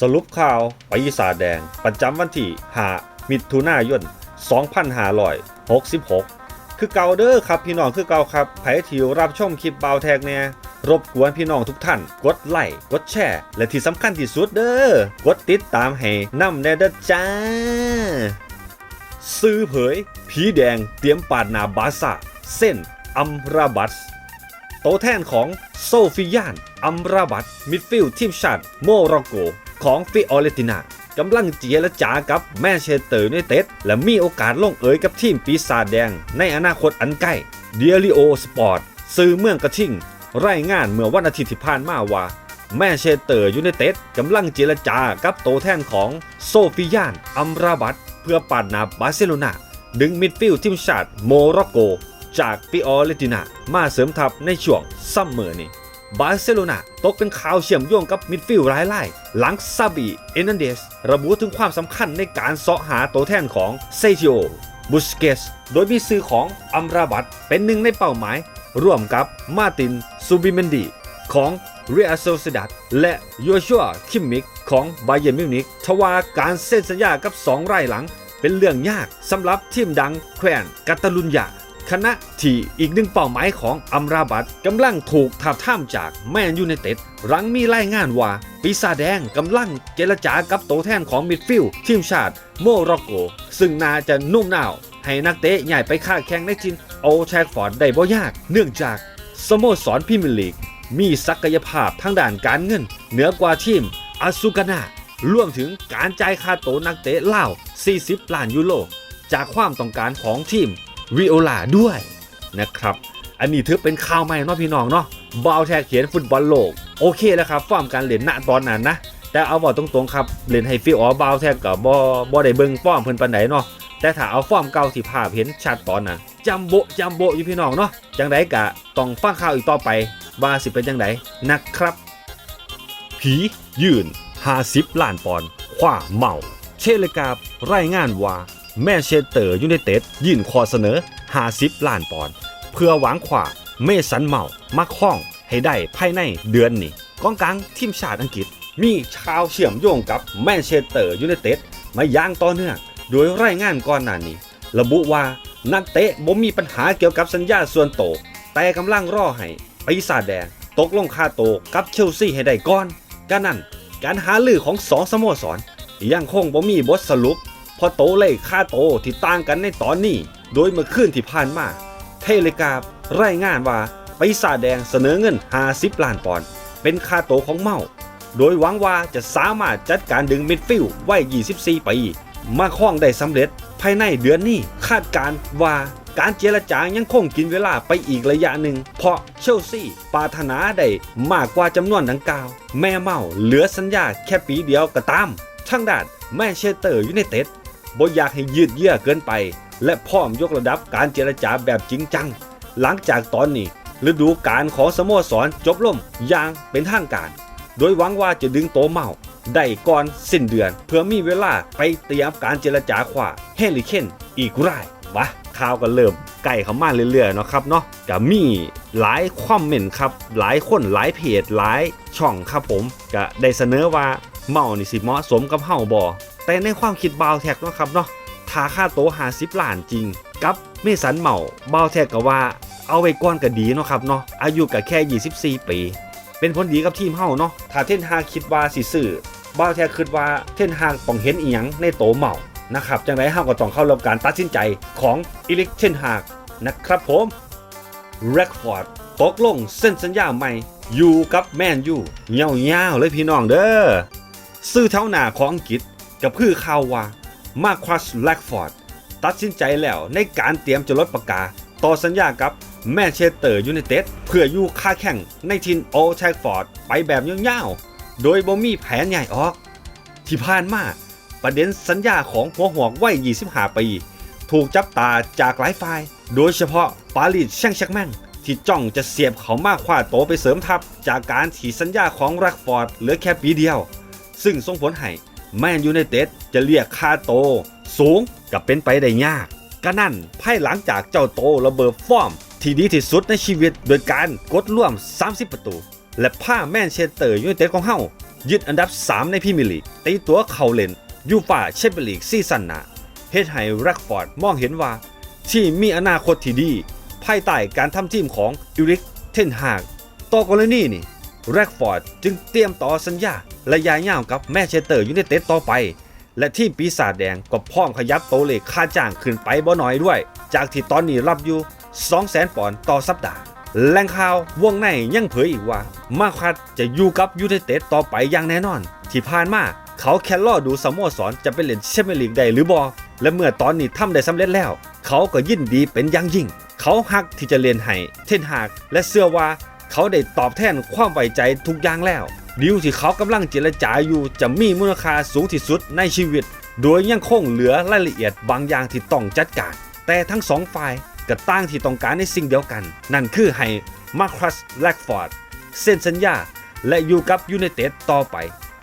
สรุปข่าวปีศาจแดง ประจำวันที่5มิถุนายน 2566 คือเก่าเด้อครับพี่น้องคือเก่าครับไผที่รับชมคลิปเบาแทกเนี่ยรบกวนพี่น้องทุกท่าน กดไลค์กดแชร์และที่สำคัญที่สุดเด้อกดติดตามให้นำแน่เด้อจ้า ซื้อเผย ผีแดงเตรียมปาดนาบาซาเส้นอัมราบัตสโตแทนของโซฟิยาน อัมราบัตมิดฟิลด์ทีมชาติโมร็อกโก ของฟิออเรตินากำลังเจียและจากับแมนเชเตอร์ยูไนเต็ดและมีโอกาสลงเอยกับทีมปีศาจแดง ในอนาคตอันใกล้เดียริโอสปอร์ตสื่อเมืองกระทิงรายงานเมื่อวันอาทิตย์ที่ผ่านมาว่า แมนเชเตอร์ยูไนเต็ดกำลังเจรจากับโตแทนของโซฟิยาน อัมราบัต เพื่อปาดหนาบาร์เซโลนาดึงมิดฟิลด์ทีมชาติโมร็อกโก จากปิออเลตินามาเสริมทัพในช่วงซัมเมอร์นี้บาร์เซโลนาตกเป็นข่าวเชื่อมโยงกับมิดฟิลด์รายไล่ หลังซาบีเอนันเดสระบุถึงความสำคัญในการเสาะหาตัวแทนของเซจิโอบุสเกสโดยมีซื้อของอัมราบัตเป็นหนึ่งในเป้าหมาย ร่วมกับมาตินซูบิเมนดีของเรอัลโซซิดัดและโยชัวคิมมิกของไบเย r n m มิวนิกทว่าการเซ็นสัญญากับ 2 ไร่หลัง เป็นเรื่องยากสำหรับทีมดังแคว้นกาตาลุญญา คณะที่อีกหนึ่งเป้าหมายของอัมราบัตกำลังถูกทับท่ามจากแมนยูไนเต็ดหลังมีรายงานว่า ปีศาจแดงกำลังเจรจากับโตแทนของมิดฟิลด์ทีมชาติโมร็อกโก ซึ่งน่าจะนุ่มนาว ให้นักเตะใหญ่ไปค้าแข่งในทีมโอแทฟฟอร์ดได้บ่ยาก เนื่องจากสโมสรพรีเมียร์ลีก มีศักยภาพทางด้านการเงิน เหนือกว่าทีมอาซูกานารวมถึงการจ่ายค่าโตนักเตะเล่า 40 ล้านยูโรจากความต้องการของทีม วิโอลาด้วยนะครับ อันนี้ถือเป็นข่าวใหม่เนาะพี่น้องเนาะบาวแทกเขียนฟุตบอลโลก โอเคแล้วครับฟอร์มการเล่นณตอนนั้นนะ แต่เอาบอกตรงๆครับเล่นให้ฟิลอ๋อบาวแทกกับบอบอได้เบิงฟอร์มเพิ่นปานไหนเนาะแต่ถ้าเอาฟอร์มเก่าที่ภาพเห็นชัดตอนนั้นจำโบะจำโบอยู่พี่น้องเนาะจังไดกะต้องฟังข่าวอีกต่อไปว่าสิเป็นจังไดนะครับ ผียืน50ล้านปอนด์คว้าเมา เชลกาบรายงานว่า แมนเชสเตอร์ยูไนเต็ดยื่นข้อเสนอ 50 ล้านปอนด์เพื่อหวังขวาเมสันเมามาคล้องให้ได้ภายในเดือนนี้กองกลางทีมชาติอังกฤษ มีชาวเชื่อมโยงกับแมนเชสเตอร์ยูไนเต็ดมาอย่างต่อเนื่องโดยรายงานก่อนหน้านี้ ระบุว่านักเตะบ่มีปัญหาเกี่ยวกับสัญญาส่วนโตวแต่กำลังรอให้ปีศาจแดงตกลงค่าโตกับเชลซีให้ได้ก่อนการนั้นการหาลือของสองสโมสรยังคงบ่มีบทสรุป เพอโตเลขค่าโตที่ต่างกันในตอนนี้ โดยเมื่อคืนที่ผ่านมา เทเลกราฟรายงานว่าปีศาจแดงเสนอเงิน 50 ล้านปอนด์เป็นค่าโตของเมา โดยหวังว่าจะสามารถจัดการดึงมิดฟิลด์วัย24 ปี มาคล้องได้สำเร็จภายในเดือนนี้คาดการว่าการเจรจายังคงกินเวลาไปอีกระยะหนึ่ง เพราะเชลซีปรารถนาได้มากกว่าจำนวนดังกล่าว แม่เมาเหลือสัญญาแค่ปีเดียวก็ตามทางด้านแมนเชสเตอร์ยูไนเต็ด บ่อยากให้ยืดเยื้อเกินไป และพร้อมยกระดับการเจรจาแบบจริงจัง หลังจากตอนนี้ฤดูกาลของสโมสรจบลงอย่างเป็นทางการ โดยหวังว่าจะดึงโตเมาได้ก่อนสิ้นเดือน เพื่อมีเวลาไปเตรียมการเจรจาขวาเฮลิเคนอีกรายวะข่าวก็เริ่มใกล้เข้ามาเรื่อยๆเนาะครับเนาะก็มีหลายความเมนต์ครับ หลายคนหลายเพจหลายช่องครับผมก็ได้เสนอว่าเมานี่สิเหมาะสมกับเฮาบ่ แต่ในความคิดบาวแท็กเนาะครับเนาะถ้าค่าโตหาสิบล้านจริง กับเมสันเมาบาวแท็กก็ว่าเอาไว้ก่อนก็ดีเนาะครับเนาะอายุก็แค่ 24 ปี เป็นผลดีกับทีมเฮาเนาะถ้าเทนฮากคิดว่าสิซื้อบ้าวแท้คิดว่าเทนฮากต้องเห็นอีหยังในโตเมานะครับจังไรเฮาก็ต้องเข้ารับการตัดสินใจของอิเล็กเทนฮากนะครับผมแร็กฟอร์ดตกลงเส้นสัญญาใหม่ อยู่กับแมนยูเงาวๆเลยพี่น้องเด้อซื้อเท่าหน้าของอังกฤษ กับคือข่าวว่ามาคัสแร็กฟอร์ดตัดสินใจแล้วในการเตรียมจะลดปากกา ต่อสัญญากับแมนเชสเตอร์ยูไนเต็ดเพื่ออยู่ค่าแข่งในทีมโอแทฟฟอร์ดไปแบบยาวๆ โดยบ่มีแผนใหญ่ออก ที่ผ่านมาประเด็นสัญญาของหัวหอกวัย 25 ปี ถูกจับตาจากหลายฝ่าย โดยเฉพาะปารีสแช่งชักแม่ง ที่จ้องจะเสียบเขามากคว้าโตไปเสริมทัพ จากการถีสัญญาของแรักฟอร์ดเหลือแค่ปีเดียว ซึ่งส่งผลให้ แมนยูไนเต็ดจะเรียกค่าโต สูงกับเป็นไปได้ยากก็นั่นภายหลังจากเจ้าโตระเบิดฟอร์ม ที่ดีที่สุดในชีวิตโดยการกดร่วม 30 ประตู และผ้าแมนเชสเตอร์ยูไนเต็ดของเฮายึดอันดับ 3 ในพรีเมียร์ลีกตีตัวเข้าเล่นยูฟ่าแชมเปี้ยนลีกซีซั่นหน้าเฮดให้แร็กฟอร์ดมองเห็นว่า ทีมมีอนาคตที่ดี ภายใต้การทำทีมของอิริกเทนฮากต่อกรณีนี่ แร็กฟอร์ดจึงเตรียมต่อสัญญาระยะยาวกับแมนเชสเตอร์ยูไนเต็ดต่อไป และทีมปีศาจแดงก็พร้อมขยับโตเลขค่าจ้างขึ้นไปบ่น้อยด้วย จากที่ตอนนี้รับอยู่ 200,000ปอนด์ต่อสัปดาห์แหล่งข่าววงในยังเผยอีกว่า มาคัดจะอยู่กับยูไนเต็ดต่อไปอย่างแน่นอน ที่ผ่านมาเขาแค่รอดูสโมสรจะไปเล่นแชมเปี้ยนลีกได้หรือบอและเมื่อตอนนี้ทำได้สำเร็จแล้ว เขาก็ยินดีเป็นอย่างยิ่ง เขาฮักที่จะเรียนให้เทนหากและเชื่อว่า เขาได้ตอบแทนความไว้ใจทุกอย่างแล้วดีลที่เขากำลังเจรจาอยู่จะมีมูลค่าสูงที่สุดในชีวิต โดยยังคงเหลือรายละเอียดบางอย่างที่ต้องจัดการ แต่ทั้งสองฝ่ายก็ต่างที่ต้องการในสิ่งเดียวกัน นั่นคือให้มาคัสแลกฟอร์ดเซ็นสัญญา และอยู่กับยูไนเต็ดต่อไป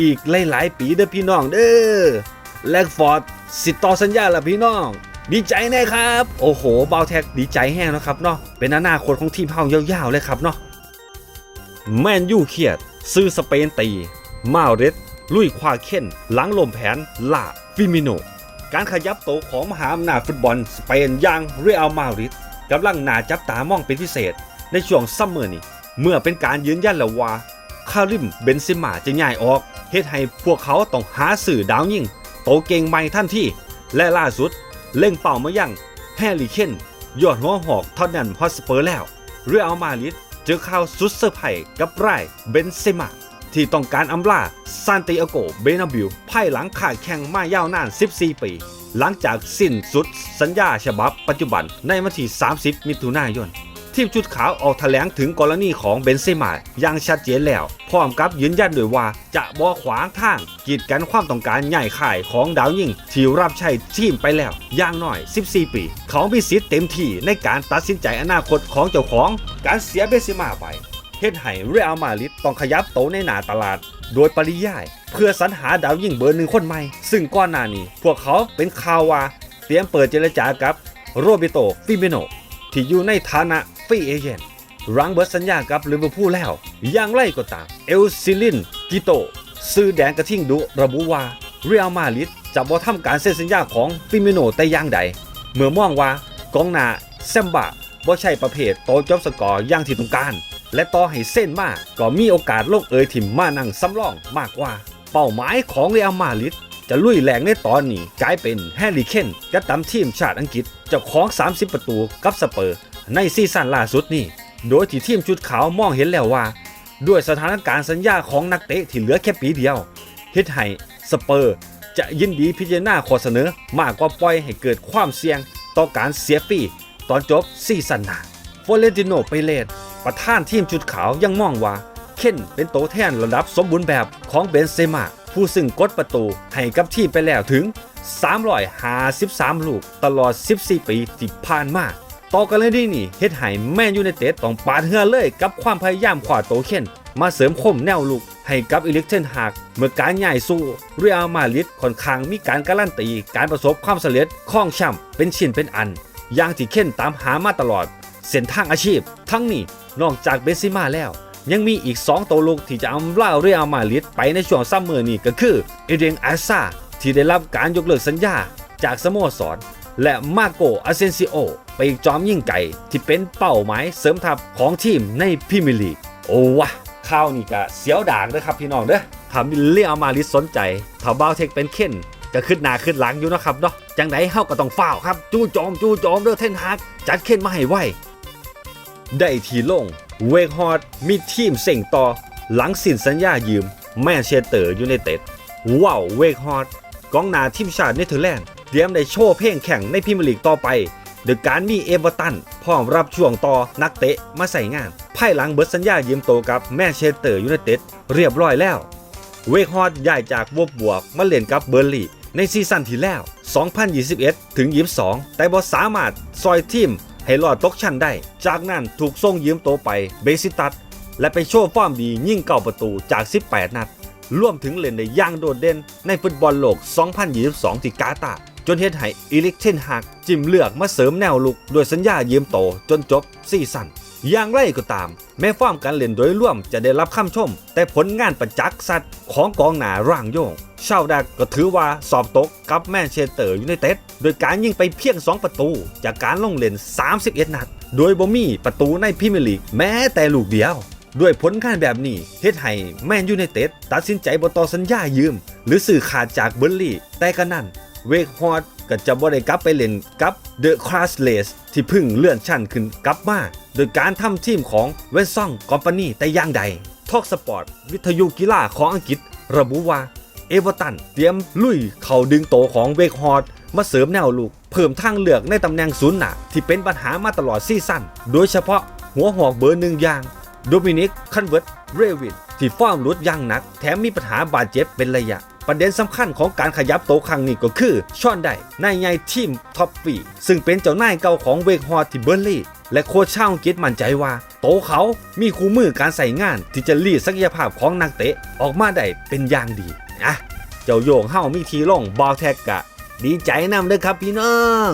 อีกหลาย ๆ ปีเด้อพี่น้องเด้อแลกฟอร์ดสิต่อสัญญาละพี่น้องดีใจแน่ครับ โอ้โหบาวแท็กดีใจแห้งนะครับเนาะเป็นอนาคตของทีมเฮายาวๆเลยครับเนาะ แมนยูเครียด ซื้อสเปนตี มาเรตลุยควาเค้นหลังลมแผนล่าฟิมิโน การขยับโตของมหาอำนาจฟุตบอลสเปนอย่างเรอัลมาดริดกำลังหนาจับตามองเป็นพิเศษ ในช่วงซัมเมอร์นี้ เมื่อเป็นการยืนยันแล้วว่าคาริมเบนซิมาจะย้ายออกเฮ็ดให้พวกเขาต้องหาสื่อดาวยิ่ง โตเก่งใหม่ทันที่ และล่าสุด เล่งเป่ามายังแฮร์รี่เคนยอดหัวหอกทอดนันฮอสเปอร์แล้ว เรอัลมาดริด เจอข่าวสุดเซอร์ไพรส์กับไรายเบนเซมาที่ต้องการอำลาซานติอาโกเบนาบิวภายหลังขาดแข่งมายาวนาน 14 ปี หลังจากสิ้นสุดสัญญาฉบับปัจจุบันในวันที่ 30 มิถุนายน ทีมชุดขาวออกแถลงถึงกรณีของเบนเซม่าอย่างชัดเจนแล้ว พร้อมกับยืนยันด้วยว่าจะบ่ขวางทาง กีดกันความต้องการใหญ่ข่ายของดาวยิงที่รับใช้ทีมไปแล้วอย่างน้อย 14 ปี เขามีสิทธิ์เต็มที่ในการตัดสินใจอนาคตของเจ้าของ การเสียเบนเซม่าไปเฮ็ดให้เรอัลมาดริดต้องขยับโตในหน้าตลาด โดยปริยาย เพื่อสรรหาดาวยิงเบอร์หนึ่งคนใหม่ ซึ่งก่อนหน้านี้ พวกเขาเป็นข่าวว่าเตรียมเปิดเจรจากับโรเบโตฟิเมโนที่อยู่ในฐานะ ฟรีเอเจนต์รังเบิร์ดสัญญากับลิเวอร์พูลแล้ว อย่างไรก็ตาม เอลซิลิน กิโต ซื้อแดงกระทิ่งดุระบุว่าเรอัลมาดริดจะบ่ทำการเซ็นสัญญาของฟิเมโนแต่อย่างใด เมื่อมองว่ากองหน้าแซมบะบ่ใช่ประเภทโตจบสกอร์อย่างที่ต้องการ และต่อให้เส้นมากก็มีโอกาสลงเอยถิ่มมานั่งสำรองมากกว่า เป้าหมายของเรอัลมาดริดจะลุยแรงในตอนนี้กลายเป็นแฮร์รี่เคนกัปตันทีมชาติอังกฤษเจ้าของ 30 ประตูกับสเปอร์ ในซีซั่นล่าสุดนี้โดยที่ทีมชุดขาวมองเห็นแล้วว่า ด้วยสถานการณ์สัญญาของนักเตะที่เหลือแค่ปีเดียวเฮ็ดให้สเปอร์จะยินดีพิจารณาข้อเสนอมากกว่าปล่อยให้เกิดความเสี่ยงต่อการเสียฟรีตอนจบซีซั่นหน้าฟอเรนติโนเปเลตประธานทีมชุดขาวยังมองว่า เคนเป็นโตแทนระดับสมบูรณ์แบบของเบนเซม่าผู้ซึ่งกดประตูให้กับทีมไปแล้วถึง 353 ลูกตลอด 14 ปีที่ผ่านมา ต่อกันเลยนี่นี่เฮ็ดให้แมนยูไนเต็ดต้องปาดเหือเลยกับความพยายามขวาโตเคนมาเสริมคมแนวลุกให้กับอิเล็กเทนฮากเมื่อการใหญ่สู้เรอัลมาดริดค่อนข้างมีการการันตี การประสบความสำเร็จของแชมป์เป็นชิ้นเป็นอัน อย่างที่เคนตามหามาตลอด เส้นทางอาชีพ ทั้งนี้นอกจากเบซิมาแล้ว ยังมีอีก 2 ตัวลูกที่จะอำล่าเรอัลมาดริดไปในช่วงซัมเมอร์นี้ก็คือเอเดงอาซาที่ได้รับการยกเลิกสัญญาจากสโมสรและมาโกอาเซนซิโอ ปีกจอมยิ่งไก่ ที่เป็นเป้าหมายเสริมทัพของทีมในพรีเมียร์ลีกโอ้วะข้าวนี่ก็เสียวด่ากเด้อครับพี่น้องเด้อถ้ามีเรียลมาดริดสนใจถ้าบ้าเทคเป็นเค้นก็ขึ้นหน้าขึ้นหลังอยู่นะครับเนาะจังไดเฮาก็ต้องฝ้าครับ จู่โจมจู่โจมเด้อเทนฮากจัดเค้นมาให้ไวได้ทีลงเวกฮอดมีทีมเส่งต่อ หลังสิ้นสัญญายืม แมนเชสเตอร์ยูไนเต็ดว้าวเวกฮอดกองหน้าทีมชาติเนเธอร์แลนด์เตรียมได้โชว์เพลงแข่งในพรีเมียร์ลีกต่อไป โดยการมีเอเวอร์ตันพร้อมรับช่วงต่อนักเตะมาใส่งานภายหลังเบิดสัญญายืมโตกับแมนเชสเตอร์ยูไนเต็ดเรียบร้อยแล้ว เวกฮอดย้ายจากวบบวกมาเล่นกับเบอร์ลี่ในซีซั่นที่แล้ว 2021 ถึง 22 แต่บ่สามารถซอยทีมให้รอดตกชั้นได้ จากนั้นถูกส่งยืมโตไปเบซิตัสและไปโชว์ฟอร์มดียิ่งเก่าประตูจาก 18 นัดรวมถึงเล่นได้อย่างโดดเด่นในฟุตบอลโลก 2022 ที่กาตาร์ จนเฮ็ดให้อีลิกเทนฮากจิมเลือกมาเสริมแนวลุกโดยสัญญายืมโตจนจบซีซั่นอย่างไรก็ตาม แม้ฟอร์มการเล่นโดยร่วมจะได้รับคำชม แต่ผลงานประจักษ์สัตว์ของกองหนาร่างโยงเชาดักก็ถือว่าสอบตกกับแมนเชสเตอร์ยูไนเต็ดโดยการยิงไปเพียง 2 ประตู จากการลงเล่น 31 นัด โดยบ่มีประตูในพรีเมียร์ลีกแม้แต่ลูกเดียว ด้วยผลงานแบบนี้เฮ็ดให้แมนยูไนเต็ดตัดสินใจบ่ต่อสัญญายืม หรือซื้อขาดจากเบอร์ลี่แต่ก็นั่น เวกฮอดก็จะบ่ได้กลับไปเล่นกับเดอะคลาสเลสที่พึ่งเลื่อนชั้นขึ้นกลับมา โดยการทำทีมของเวนซองคอมพานีแต่ย่างใดทอกสปอร์ต วิทยุกีฬาของอังกฤษ ระบุว่า เอเวอร์ตันเตรียมลุยเข่าดึงโตของเวกฮอดมาเสริมแนวลูก เพิ่มทางเลือกในตำแหน่งศูนย์หนักที่เป็นปัญหามาตลอดซีซั่นโดยเฉพาะหัวหอกเบอร์หนึ่งอย่างโดมินิกคันเวิร์ตเรวินที่ฟอร์มลุดอยังหนัก แถมมีปัญหาบาดเจ็บเป็นระยะ ประเด็นสำคัญของการขยับโตะครั้งนี้ก็คือชอนไดนายใหญ่ทีมท็อปฟีซึ่งเป็นเจ้านายเก่าของเวกฮอร์ที่เบอร์ลี่และโค้ชชาวอังกฤษมั่นใจว่า โตะเขามีคู่มือการใส่งานที่จะรีดศักยภาพของนักเตะออกมาได้เป็นอย่างดีอะเจ้าโยงเฮ้ามีทีล่องบอลแท็กกะ ดีใจนำเด้อครับพี่น้อง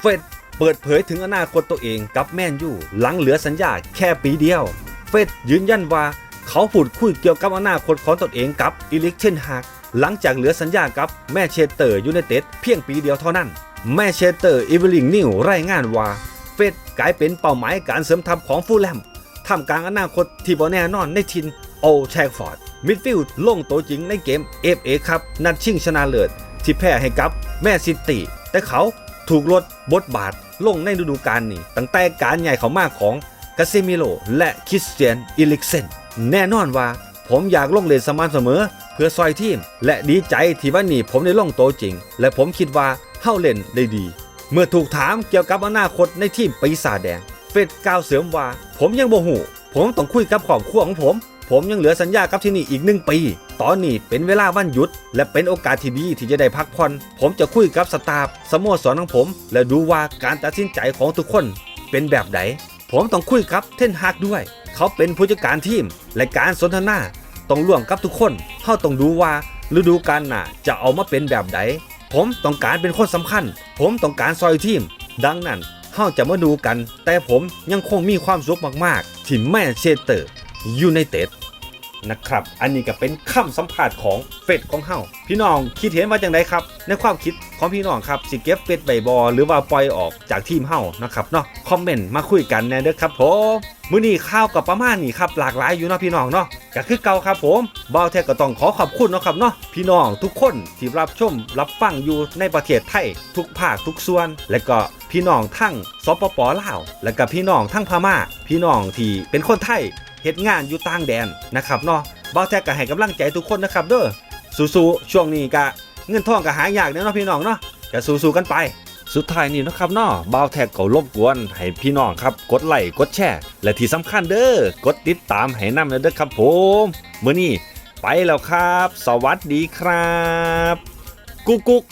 เฟดเปิดเผยถึงอนาคตตัวเองกับแมนยูหลังเหลือสัญญาแค่ปีเดียว เฟดยืนยันว่า เขาพูดคุยเกี่ยวกับอนาคตของตนเองกับอิลิกเทนฮากหลังจากเหลือสัญญากับแมนเชสเตอร์ยูไนเต็ดเพียงปีเดียวเท่านั้น แมนเชสเตอร์อีเวลิงนิวรายงานว่า เฟดกลายเป็นเป้าหมายการเสริมทัพของฟูลแลมท่ามกลางอนาคตที่บ่แน่นอนในทินโอแทฟฟอร์ดมิดฟิลด์ลงตัวจริงในเกม FA ครับนัดชิงชนะเลิศที่แพ้ให้กับแมนซิตี้แต่เขาถูกลดบทบาทลงในฤดูกาลนี้ ตั้งแต่การใหญ่เขามากของกาเซมิโลและคริสเตียนอิลิกเซน แน่นอนว่า ผมอยากลงเล่นสม่ำเสมอ เพื่อซอยทีม และดีใจที่วันนี้ผมได้ลงโตจริง และผมคิดว่าเฮ้าเล่นได้ดี เมื่อถูกถามเกี่ยวกับอนาคตในทีมปีศาจแดง เฟดกล่าวเสริมว่า ผมยังโบ่หูผมต้องคุยกับครอบครัวของผม ผมยังเหลือสัญญากับที่นี่อีกหนึ่งปี ตอนนี้เป็นเวลาวันหยุด และเป็นโอกาสที่ดีที่จะได้พักผ่อน ผมจะคุยกับสตาฟสโมสรของผม และดูว่าการตัดสินใจของทุกคนเป็นแบบไหน ผมต้องคุยกับเทนฮากด้วย เขาเป็นผู้จัดการทีมและการสนทนาต้องร่วมกับทุกคนเขาต้องดูว่าฤดูกาลหน้าจะเอามาเป็นแบบไหนผมต้องการเป็นคนสำคัญ ผมต้องการซอยทีม ดังนั้นเฮาจะมาดูกัน แต่ผมยังคงมีความสุขมากๆ ที่แมนเชสเตอร์ยูไนเต็ดนะครับ อันนี้ก็เป็นคำสัมภาษณ์ของเฟดของเฮาพี่น้องคิดเห็นว่าจังไดครับ ในความคิดของพี่น้องครับสิเก็บเฟดใบบอหรือว่าปล่อยออกจากทีมเฮานะครับเนาะคอมเมนต์มาคุยกันแน่เด้อครับผม มื้อนี้ข่าวกับประมาณนี้ครับหลากหลายอยู่เนาะพี่น้องเนาะก็คือเก่าครับผมบ่าวแท้ก็ต้องขอขอบคุณเนาะครับเนาะพี่น้องทุกคนที่รับชมรับฟังอยู่ในประเทศไทยทุกภาคทุกส่วน และก็พี่น้องทั้งสปปลาว และก็พี่น้องทั้งพม่า พี่น้องที่เป็นคนไทยเฮ็ดงานอยู่ต่างแดนนะครับเนาะบ่าวแท้ก็ให้กำลังใจทุกคนนะครับเด้อสู้ๆช่วงนี้ก็เงินทองก็หายากเนาะพี่น้องเนาะก็สู้ๆกันไป สุดท้ายนี้นะครับเนาะบ่าวแท็กก็รบกวนให้พี่น้องครับกดไลค์กดแชร์และที่สำคัญเด้อกดติดตามให้นำเด้อครับผมมื้อนี้ไปแล้วครับ สวัสดีครับ กุ๊กกุ๊ก